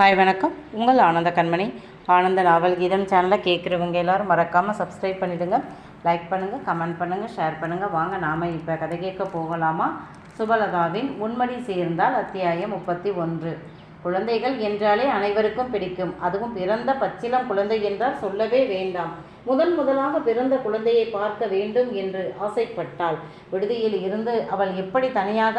Hi வணக்கம். உங்கள் ஆனந்த கண்மணி. ஆனந்த நாவல் கீதம் சேனலை கேட்குறவங்க எல்லாரும் மறக்காமல் சப்ஸ்கிரைப் பண்ணிவிடுங்க லைக் பண்ணுங்கள் கமெண்ட் பண்ணுங்கள் ஷேர் பண்ணுங்கள் வாங்க நாம் இப்போ கதை கேட்க போகலாமா? சுபலதாவின் உண்மடி சேர்ந்தால் அத்தியாயம் முப்பத்தி ஒன்று. குழந்தைகள் என்றாலே அனைவருக்கும் பிடிக்கும். அதுவும் பிறந்த பச்சிலம் குழந்தை என்றால் சொல்லவே வேண்டாம். முதன் முதலாக பிறந்த குழந்தையை பார்க்க வேண்டும் என்று ஆசைப்பட்டாள். விடுதியில் இருந்து அவள் எப்படி தனியாக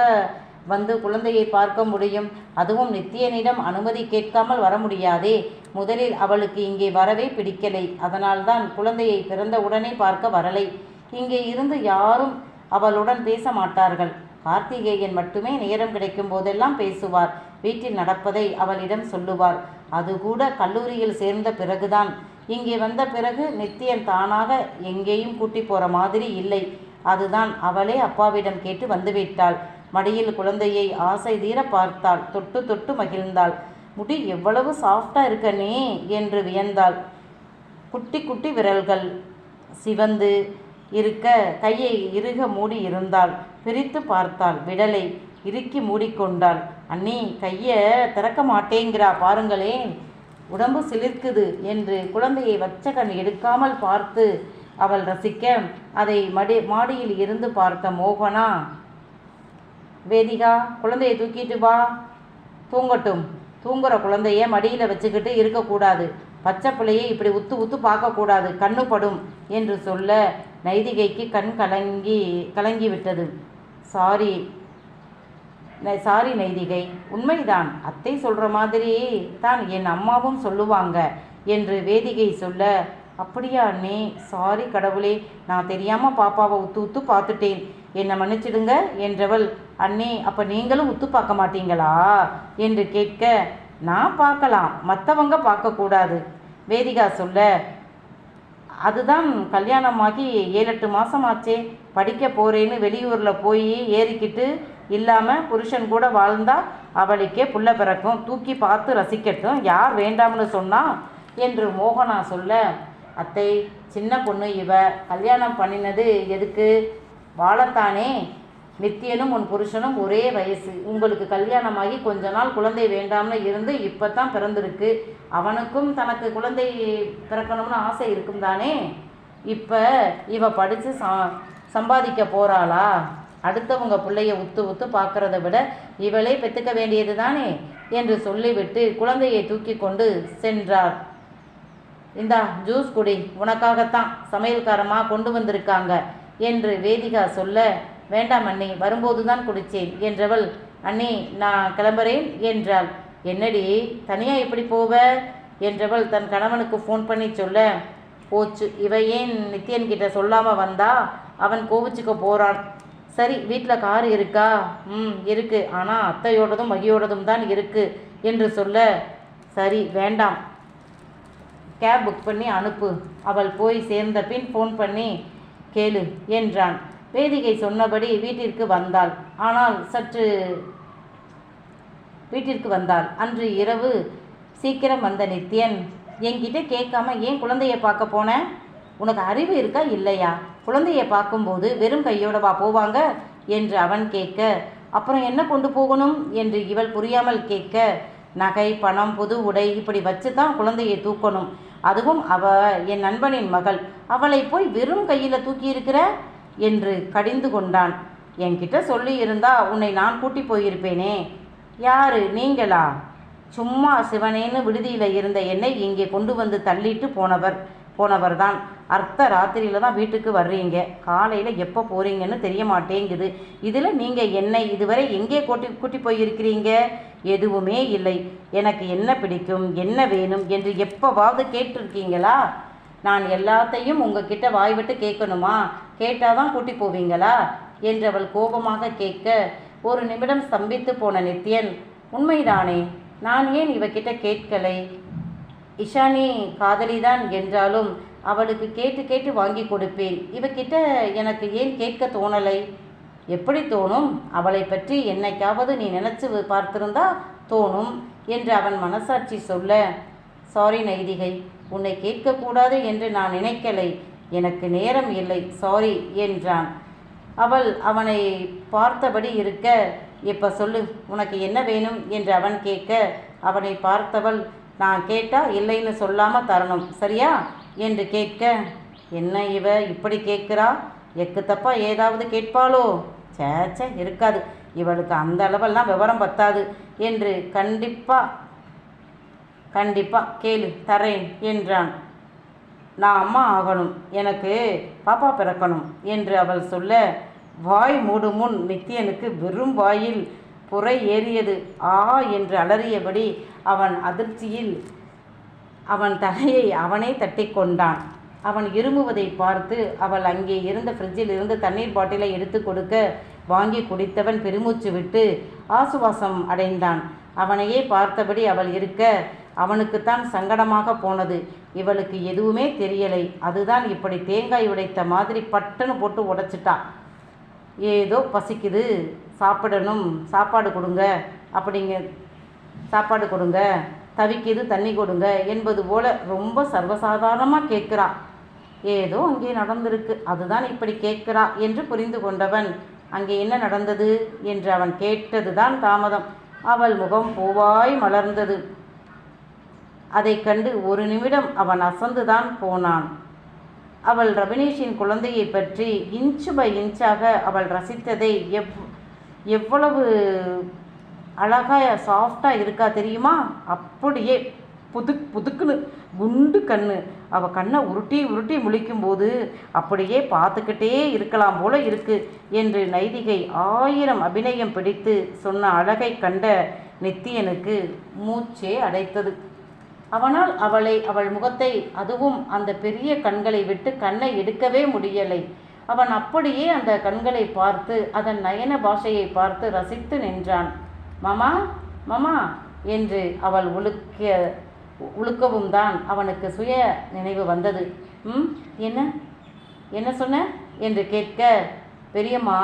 வந்து குழந்தையை பார்க்க முடியும். அதுவும் நித்தியனிடம் அனுமதி கேட்காமல் வர முடியாதே. முதலில் அவளுக்கு இங்கே வரவே பிடிக்கலை. அதனால்தான் குழந்தையை பிறந்த உடனே பார்க்க வரலை. இங்கே இருந்து யாரும் அவளுடன் பேச மாட்டார்கள். கார்த்திகேயன் மட்டுமே நேரம் கிடைக்கும் போதெல்லாம் பேசுவார். வீட்டில் நடப்பதை அவளிடம் சொல்லுவார். அது கூட கல்லூரியில் சேர்ந்த பிறகுதான். இங்கே வந்த பிறகு நித்தியன் தானாக எங்கேயும் கூட்டி போற மாதிரி இல்லை. அதுதான் அவளே அப்பாவிடம் கேட்டு வந்துவிட்டாள் மடியில் குழந்தையை ஆசை தீர பார்த்தாள். தொட்டு தொட்டு மகிழ்ந்தாள். முடி எவ்வளவு சாஃப்டா இருக்கனே என்று வியந்தாள். குட்டி குட்டி விரல்கள் சிவந்து இருக்க கையை இறுக மூடி இருந்தாள். பிரித்து பார்த்தாள். விடலை இறுக்கி மூடிக்கொண்டாள். அண்ணி கையை திறக்க மாட்டேங்கிறா பாருங்களேன். உடம்பு சிலிர்க்குது என்று குழந்தையை வச்ச கண் எடுக்காமல் பார்த்து அவள் ரசிக்க அதை மடி மாடியில் இருந்து பார்த்த மோகனா? வேதிகா குழந்தையை தூக்கிட்டு வா. தூங்கட்டும். தூங்குற குழந்தைய மடியில் வச்சுக்கிட்டு இருக்கக்கூடாது. பச்சை பிள்ளையை இப்படி உத்து உத்து பார்க்கக்கூடாது. கண்ணு படும் என்று சொல்ல நைதிகைக்கு கண் கலங்கி கலங்கி விட்டது சாரி சாரி நைதிகை. உண்மைதான். அத்தை சொல்கிற மாதிரி தான் என் அம்மாவும் சொல்லுவாங்க என்று வேதிகை சொல்ல அப்படியா அண்ணே சாரி கடவுளே நான் தெரியாமல் பாப்பாவை உத்து உத்து பார்த்துட்டேன். என்னை மன்னிச்சிடுங்க என்றவள் அண்ணே அப்போ நீங்களும் உத்து பார்க்க மாட்டீங்களா? என்று கேட்க நான் பார்க்கலாம். மற்றவங்க பார்க்கக்கூடாது. வேதிகா சொல்ல அதுதான் கல்யாணமாகி ஏழு எட்டு மாதம் ஆச்சே படிக்க போகிறேன்னு வெளியூரில் போய் ஏறிக்கிட்டு இல்லாமல் புருஷன் கூட வாழ்ந்தா அவளுக்கே புள்ள பிறக்கும். தூக்கி பார்த்து ரசிக்கட்டும். யார் வேண்டாம்னு சொன்னா? என்று மோகனா சொல்ல அத்தை சின்ன பொண்ணு இவ. கல்யாணம் பண்ணினது எதுக்கு? வாழத்தானே? நித்தியனும் உன் புருஷனும் ஒரே வயசு. உங்களுக்கு கல்யாணமாகி கொஞ்ச நாள் குழந்தை வேண்டாம்னு இருந்து இப்போ தான் பிறந்திருக்கு. அவனுக்கும் தனக்கு குழந்தை பிறக்கணும்னு ஆசை இருக்கும் தானே? இப்போ இவ படித்து சா சம்பாதிக்க போகிறாளா அடுத்தவங்க பிள்ளைய உத்து உத்து பார்க்குறத விட இவளே பெற்றுக்க வேண்டியது தானே? என்று சொல்லிவிட்டு குழந்தையை தூக்கி கொண்டு சென்றார். இந்தா ஜூஸ் குடி. உனக்காகத்தான் சமையல்காரமாக கொண்டு வந்திருக்காங்க. என்று வேதிகா சொல்ல வேண்டாம் அண்ணி வரும்போது தான் குடித்தேன் என்றவள் அண்ணி நான் கிளம்புறேன் என்றாள். என்னடி தனியா எப்படி போவ? என்றவள் தன் கணவனுக்கு ஃபோன் பண்ணி சொல்ல போச்சு இவ ஏன் நித்யன் கிட்ட சொல்லாமல் வந்தா? அவன் கோவிச்சுக்க போகிறான் சரி வீட்டில் கார் இருக்கா? ம் இருக்குது ஆனால் அத்தையோடதும் மகியோடதும் தான் இருக்குது என்று சொல்ல சரி வேண்டாம். கேப் புக் பண்ணி அனுப்பு. அவள் போய் சேர்ந்த பின் ஃபோன் பண்ணி கேளு என்றான். வேதிகை சொன்னபடி வீட்டிற்கு வந்தாள். ஆனால் சற்று வீட்டிற்கு வந்தாள். அன்று இரவு சீக்கிரம் வந்த நித்யன் என்கிட்ட கேட்காம ஏன் குழந்தைய பார்க்க போன? உனக்கு அறிவு இருக்கா இல்லையா? குழந்தைய பார்க்கும்போது வெறும் கையோடவா போவாங்க? என்று அவன் கேட்க அப்புறம் என்ன கொண்டு போகணும்? என்று இவள் புரியாமல் கேட்க நகை பணம் புது உடை இப்படி வச்சு தான் குழந்தையை தூக்கணும். அதுவும் அவ என் நண்பனின் மகள். அவளை போய் வெறும் கையில் தூக்கியிருக்கிற? என்று கடிந்து கொண்டான். என்கிட்ட சொல்லி இருந்தா உன்னை நான் கூட்டி போயிருப்பேனே. யாரு நீங்களா? சும்மா சிவனேன்னு விடுதியில் இருந்த என்னை இங்கே கொண்டு வந்து தள்ளிட்டு போனவர். போனவர் தான் அர்த்த ராத்திரியில் தான் வீட்டுக்கு வர்றீங்க. காலையில் எப்போ போகிறீங்கன்னு தெரிய மாட்டேங்குது. இதில் நீங்கள் என்னை இதுவரை எங்கே கூட்டி கூட்டி போயிருக்கிறீங்க? எதுவுமே இல்லை. எனக்கு என்ன பிடிக்கும்? என்ன வேணும்? என்று எப்போவாவது கேட்டிருக்கீங்களா? நான் எல்லாத்தையும் உங்ககிட்ட வாய் விட்டு கேட்கணுமா? கேட்டால் தான் கூட்டி போவீங்களா? என்றவள் கோபமாக கேட்க ஒரு நிமிடம் ஸ்தம்பித்து போன நித்யன் உண்மைதானே? நான் ஏன் இவகிட்ட கேட்கலை? இஷானி காதலிதான் என்றாலும் அவளுக்கு கேட்டு கேட்டு வாங்கி கொடுப்பேன். இவகிட்ட எனக்கு ஏன் கேட்க தோணலை? எப்படி தோணும்? அவளை பற்றி என்னைக்காவது நீ நினச்சி பார்த்திருந்தா தோணும் என்று அவன் மனசாட்சி சொல்ல சாரி நைதிகை உன்னை கேட்கக்கூடாது என்று நான் நினைக்கலை. எனக்கு நேரம் இல்லை. சாரி என்றான். அவள் அவனை பார்த்தபடி இருக்க இப்போ சொல்லு உனக்கு என்ன வேணும்? என்று அவன் கேட்க அவனை பார்த்தவள் நான் கேட்டால் இல்லைன்னு சொல்லாமல் தரணும் சரியா? என்று கேட்க என்ன இவ இப்படி கேட்குறா? எக்கு தப்பா ஏதாவது கேட்பாளோ? சேச்சே இருக்காது. இவளுக்கு அந்த அளவெல்லாம் விவரம் பத்தாது என்று கண்டிப்பாக கண்டிப்பாக கேளு தரேன் என்றான். நான் அம்மா ஆகணும் எனக்கு பாப்பா பிறக்கணும் என்று அவள் சொல்ல வாய் மூடும் முன் நித்தியனுக்கு வெறும் வாயில் புறை ஏறியது. ஆ என்று அலறியபடி அவன் அதிர்ச்சியில் அவன் தலையை அவனே தட்டி கொண்டான். அவன் இருமுவதை பார்த்து அவள் அங்கே இருந்த ஃப்ரிட்ஜில் இருந்து தண்ணீர் பாட்டிலை எடுத்து கொடுக்க வாங்கி குடித்தவன் பெருமூச்சு விட்டு ஆசுவாசம் அடைந்தான். அவனையே பார்த்தபடி அவள் இருக்க அவனுக்குத்தான் சங்கடமாக போனது. இவளுக்கு எதுவுமே தெரியலை. அதுதான் இப்படி தேங்காய் உடைத்த மாதிரி பட்டுன்னு போட்டு உடைச்சிட்டா. ஏதோ பசிக்குது சாப்பிடணும் சாப்பாடு கொடுங்க அப்படிங்க சாப்பாடு கொடுங்க தவிக்குது தண்ணி கொடுங்க என்பது போல ரொம்ப சர்வசாதாரணமாக கேட்குறா. ஏதோ அங்கே நடந்திருக்கு அதுதான் இப்படி கேட்குறா என்று புரிந்து கொண்டவன். அங்கே என்ன நடந்தது என்று அவன் கேட்டது தான் தாமதம். அவள் முகம் பூவாய் மலர்ந்தது. அதைக் கண்டு ஒரு நிமிடம் அவன் அசந்துதான் போனான். அவள் ரபினேஷின் குழந்தையை பற்றி இன்ச்சு பை இன்ச்சாக அவள் ரசித்ததை எவ் எவ்வளவு அழகாக சாஃப்டாக இருக்கா தெரியுமா? அப்படியே புதுக் புதுக்குன்னு குண்டு கண்ணு. அவள் கண்ணை உருட்டி உருட்டி முழிக்கும்போது அப்படியே பார்த்துக்கிட்டே இருக்கலாம் போல இருக்கு என்று நைதிகை ஆயிரம் அபிநயம் பிடித்து சொன்ன அழகை கண்ட நித்தியனுக்கு மூச்சே அடைத்தது. அவனால் அவளை அவள் முகத்தை அதுவும் அந்த பெரிய கண்களை விட்டு கண்ணை எடுக்கவே முடியலை. அவன் அப்படியே அந்த கண்களை பார்த்து அதன் நயன பாஷையை பார்த்து ரசித்து நின்றான். மாமா மாமா என்று அவள் உழுக்க உழுக்கவும் தான் அவனுக்கு சுய நினைவு வந்தது. ம் என்ன என்ன சொன்ன? என்று கேட்க பெரியம்மா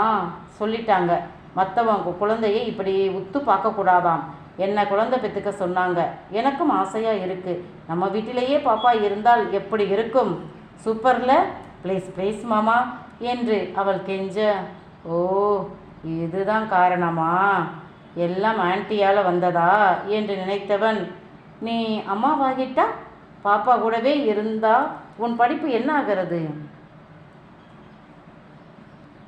சொல்லிட்டாங்க. மற்றவங்க குழந்தையை இப்படி உத்து பார்க்கக்கூடாதாம். என்னை குழந்தை பெற்றுக்க சொன்னாங்க? எனக்கும் ஆசையாக இருக்குது நம்ம வீட்டிலேயே பாப்பா இருந்தால் எப்படி இருக்கும்? சூப்பரில்? ப்ளீஸ் ப்ளீஸ் மாமா என்று அவள் கெஞ்ச. ஓ இதுதான் காரணமா? எல்லாம் ஆன்ட்டியால் வந்ததா? என்று நினைத்தவன். நீ அம்மாவாகிட்டா? பாப்பா கூடவே இருந்தா உன் படிப்பு என்ன ஆகிறது?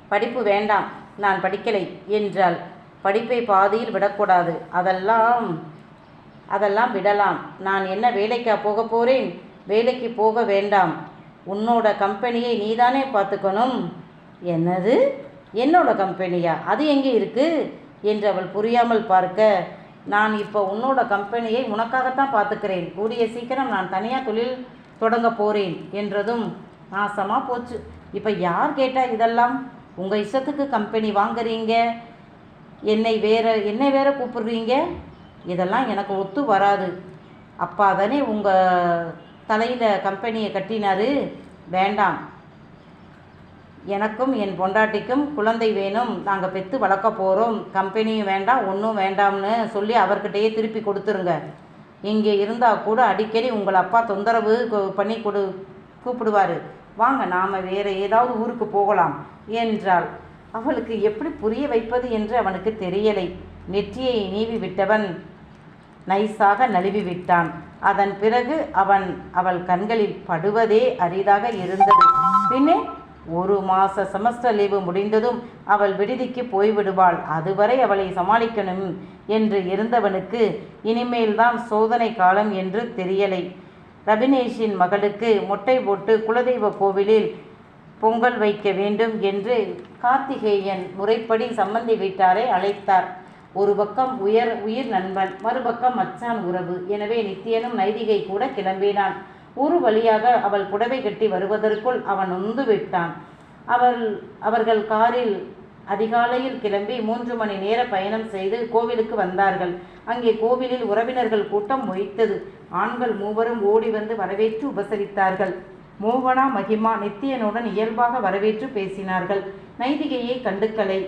படிப்பு வேண்டாம் நான் படிக்கலை என்றாள். படிப்பை பாதியில் விடக்கூடாது. அதெல்லாம் அதெல்லாம் விடலாம். நான் என்ன வேலைக்கா போக போகிறேன் வேலைக்கு போக வேண்டாம். உன்னோட கம்பெனியை நீதானே பார்த்துக்கணும்? என்னது? என்னோட கம்பெனியா? அது எங்கே இருக்குது என்று அவள் புரியாமல் பார்க்க நான் இப்போ உன்னோட கம்பெனியை உனக்காகத்தான் பார்த்துக்கிறேன். கூடிய சீக்கிரம் நான் தனியாக தொழில் தொடங்க போகிறேன் என்றதும் நாசமாக போச்சு. இப்போ யார் கேட்டால் இதெல்லாம்? உங்கள் இஷ்டத்துக்கு கம்பெனி வாங்குறீங்க. என்னை வேறு என்னை வேறு கூப்பிடுறீங்க? இதெல்லாம் எனக்கு ஒத்து வராது. அப்பா தானே உங்கள் தலையில் கம்பெனியை கட்டினார்? வேண்டாம். எனக்கும் என் பொண்டாட்டிக்கும் குழந்தை வேணும். நாங்கள் பெற்று வளர்க்க போகிறோம் கம்பெனியும் வேண்டாம் ஒன்றும் வேண்டாம்னு சொல்லி அவர்கிட்டயே திருப்பி கொடுத்துருங்க. இங்கே இருந்தால் கூட அடிக்கடி உங்கள் அப்பா தொந்தரவு கொ- பண்ணி கொடு கூப்பிடுவார். வாங்க நாம் வேறு ஏதாவது ஊருக்கு போகலாம் என்றாள். அவளுக்கு எப்படி புரிய வைப்பது என்று அவனுக்கு தெரியலை. நெற்றியை நீவி விட்டவன் நைஸாக நழுவி விட்டான். அதன் பிறகு அவன் அவள் கண்களில் படுவதே அரிதாக இருந்தது. பின்னே ஒரு மாச செமஸ்டர் லீவு முடிந்ததும் அவள் விடுதிக்கு போய்விடுவாள். அதுவரை அவளை சமாளிக்கணும் என்று இருந்தவனுக்கு இனிமேல்தான் சோதனை காலம் என்று தெரியலை. ரபினேஷின் மகளுக்கு மொட்டை போட்டு குலதெய்வ கோவிலில் பொங்கல் வைக்க வேண்டும் என்று கார்த்திகேயன் முறைப்படி சம்பந்தி வீட்டாரை அழைத்தார். ஒரு பக்கம் உயர் உயிர் நண்பன் மறுபக்கம் மச்சான் உறவு. எனவே நித்தியனும் நைதிகை கூட கிளம்பினான். ஒரு வழியாக அவள் புடவை கட்டி வருவதற்குள் அவன் நொந்து விட்டான். அவள் அவர்கள் காரில் அதிகாலையில் கிளம்பி மூன்று மணி நேர பயணம் செய்து கோவிலுக்கு வந்தார்கள். அங்கே கோவிலில் உறவினர்கள் கூட்டம் மொய்த்தது ஆண்கள் மூவரும் ஓடி வந்து வரவேற்று உபசரித்தார்கள். மோகனா மகிமா நித்தியனுடன் இயல்பாக வரவேற்று பேசினார்கள். நைதிகையை கண்டுக்கலை.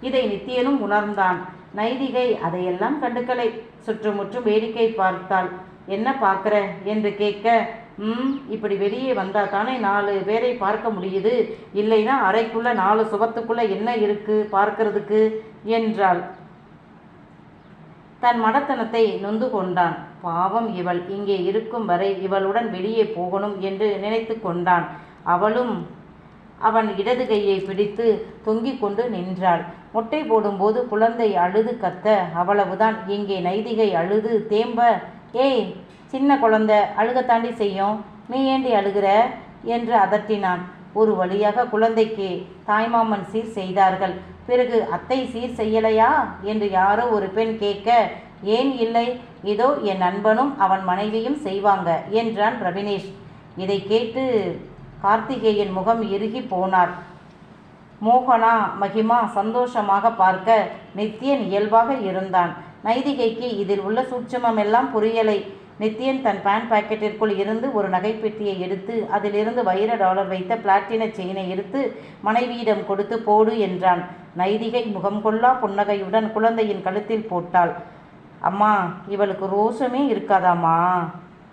இதை நித்தியனும் உணர்ந்தான். நைதிகை அதையெல்லாம் கண்டுக்கலை. சுற்றுமுற்றும் வேடிக்கை பார்த்தாள். என்ன பார்க்குற? என்று கேட்க ம் இப்படி வெளியே வந்தால் தானே நாலு பேரை பார்க்க முடியுது. இல்லைன்னா அறைக்குள்ளே நாலு சுகத்துக்குள்ளே என்ன இருக்குது பார்க்கறதுக்கு? என்றாள். தன் மடத்தனத்தை நொந்து கொண்டான். பாவம் இவள். இங்கே இருக்கும் வரை இவளுடன் வெளியே போகணும் என்று நினைத்து கொண்டான். அவளும் அவன் இடது கையை பிடித்து தொங்கிக் கொண்டு நின்றாள். மொட்டை போடும்போது குழந்தை அழுது கத்த அவ்வளவுதான். இங்கே நைதிகை அழுது தேம்ப. ஏய் சின்ன குழந்தை அழுகத்தாண்டி செய்யும். நீ ஏண்டி அழுகிற? என்று அதட்டினான். ஒரு வழியாக குழந்தைக்கு தாய்மாமன் சீர் செய்தார்கள். பிறகு அத்தை சீர் செய்யலையா? என்று யாரோ ஒரு பெண் கேட்க ஏன் இல்லை? இதோ என் நண்பனும் அவன் மனைவியும் செய்வாங்க என்றான் ரவினேஷ் இதை கேட்டு கார்த்திகேயன் முகம் இறுகி போனார். மோகனா மகிமா சந்தோஷமாக பார்க்க நித்யன் இயல்பாக இருந்தான். நைதிகைக்கு இதில் உள்ள சூட்சமெல்லாம் புரியலை. நித்யன் தன் பேண்ட் பாக்கெட்டிற்குள் இருந்து ஒரு நகைப்பெட்டியை எடுத்து அதிலிருந்து வைர டாலர் வைத்த பிளாட்டின செயினை எடுத்து மனைவியிடம் கொடுத்து போடு என்றான். நைதிகை முகம் கொள்ளா புன்னகையுடன் குழந்தையின் கழுத்தில் போட்டாள். அம்மா இவளுக்கு ரோஷமே இருக்காதாம்மா.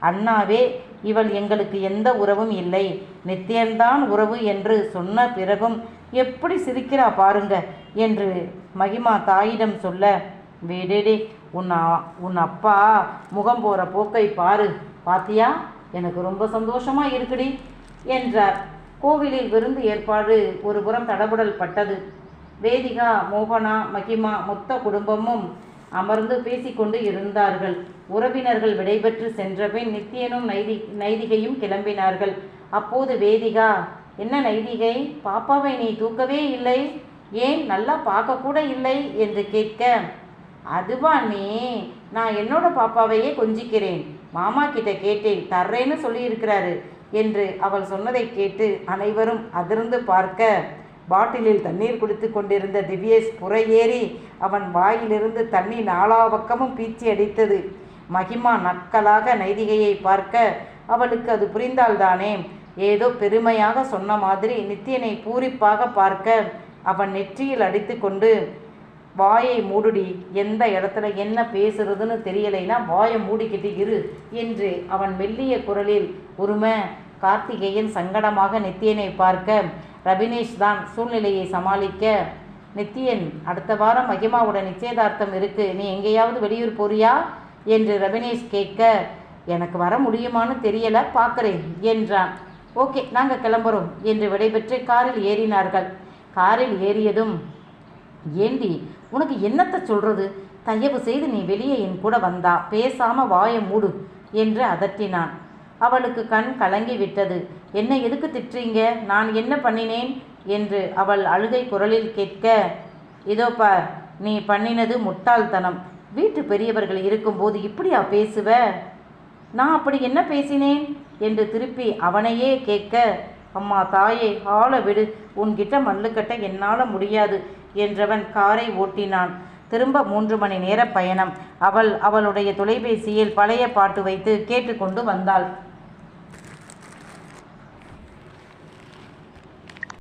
அண்ணாவே இவள் எங்களுக்கு எந்த உறவும் இல்லை. நித்தியன்தான் உறவு என்று சொன்ன பிறகும் எப்படி சிரிக்கிறா பாருங்க என்று மகிமா தாயிடம் சொல்ல விடேடே உன் உன் அப்பா முகம் போகிற போக்கை பாரு. பாத்தியா? எனக்கு ரொம்ப சந்தோஷமாக இருக்குடி என்றார். கோவிலில் விருந்து ஏற்பாடு ஒரு புறம் தடபுடல் பட்டது. வேதிகா மோகனா மகிமா மொத்த குடும்பமும் அமர்ந்து பேசிக்கொண்டு இருந்தார்கள். உறவினர்கள் விடைபெற்று சென்றபின் நித்தியனும் நைதி நைதிகையும் கிளம்பினார்கள். அப்போது வேதிகா என்ன நைதிகை பாப்பாவை நீ தூக்கவே இல்லை? ஏன் நல்லா பார்க்க கூட இல்லை? என்று கேட்க அதுவா நீ நான் என்னோட பாப்பாவையே கொஞ்சிக்கிறேன். மாமா கிட்ட கேட்டேன் தர்றேன்னு சொல்லியிருக்கிறாரு என்று அவள் சொன்னதை கேட்டு அனைவரும் அதிர்ந்து பார்க்க பாட்டிலில் தண்ணீர் குடித்து கொண்டிருந்த திவ்யேஷ் புறையேறி அவன் வாயிலிருந்து தண்ணீர் நாலா பக்கமும் பீச்சி அடித்தது. மகிமா நக்கலாக நைதிகையை பார்க்க அவளுக்கு அது புரிந்தால்தானே? ஏதோ பெருமையாக சொன்ன மாதிரி நித்தியனை பூரிப்பாக பார்க்க அவன் நெற்றியில் அடித்துக்கொண்டு வாயை மூடுடி எந்த இடத்துல என்ன பேசுறதுன்னு தெரியலைன்னா வாயை மூடிக்கிட்டு இரு என்று அவன் மெல்லிய குரலில் உரிமை கார்த்திகேயன் சங்கடமாக நித்தியனை பார்க்க ரபினேஷ் தான் சூழ்நிலையை சமாளிக்க நித்தியன் அடுத்த வாரம் மகிமாவோட நிச்சயதார்த்தம் இருக்கு. நீ எங்கேயாவது வெளியூர் போறியா? என்று ரபினேஷ் கேட்க எனக்கு வர முடியுமான்னு தெரியல பார்க்குறேன் என்றான். ஓகே நாங்கள் கிளம்புறோம் என்று விடைபெற்று காரில் ஏறினார்கள். காரில் ஏறியதும் ஏண்டி உனக்கு என்னத்தை சொல்றது? தயவு செய்து நீ வெளியே என் கூட வந்தா பேசாம வாயை மூடு என்று அதட்டினான். அவளுக்கு கண் கலங்கி விட்டது என்ன எதுக்கு திட்டுறீங்க? நான் என்ன பண்ணினேன்? என்று அவள் அழுகை குரலில் கேட்க இதோ பார் நீ பண்ணினது முட்டாள்தனம். வீட்டு பெரியவர்கள் இருக்கும்போது இப்படியா பேசுவ? நான் அப்படி என்ன பேசினேன்? என்று திருப்பி அவனையே கேட்க அம்மா தாயை ஆள விடு. உன்கிட்ட மல்லுக்கட்ட என்னால் முடியாது என்றவன் காரை ஓட்டினான். திரும்ப மூன்று மணி நேர பயணம். அவள் அவளுடைய தொலைபேசியில் பழைய பாட்டு வைத்து கேட்டுக்கொண்டு வந்தாள்.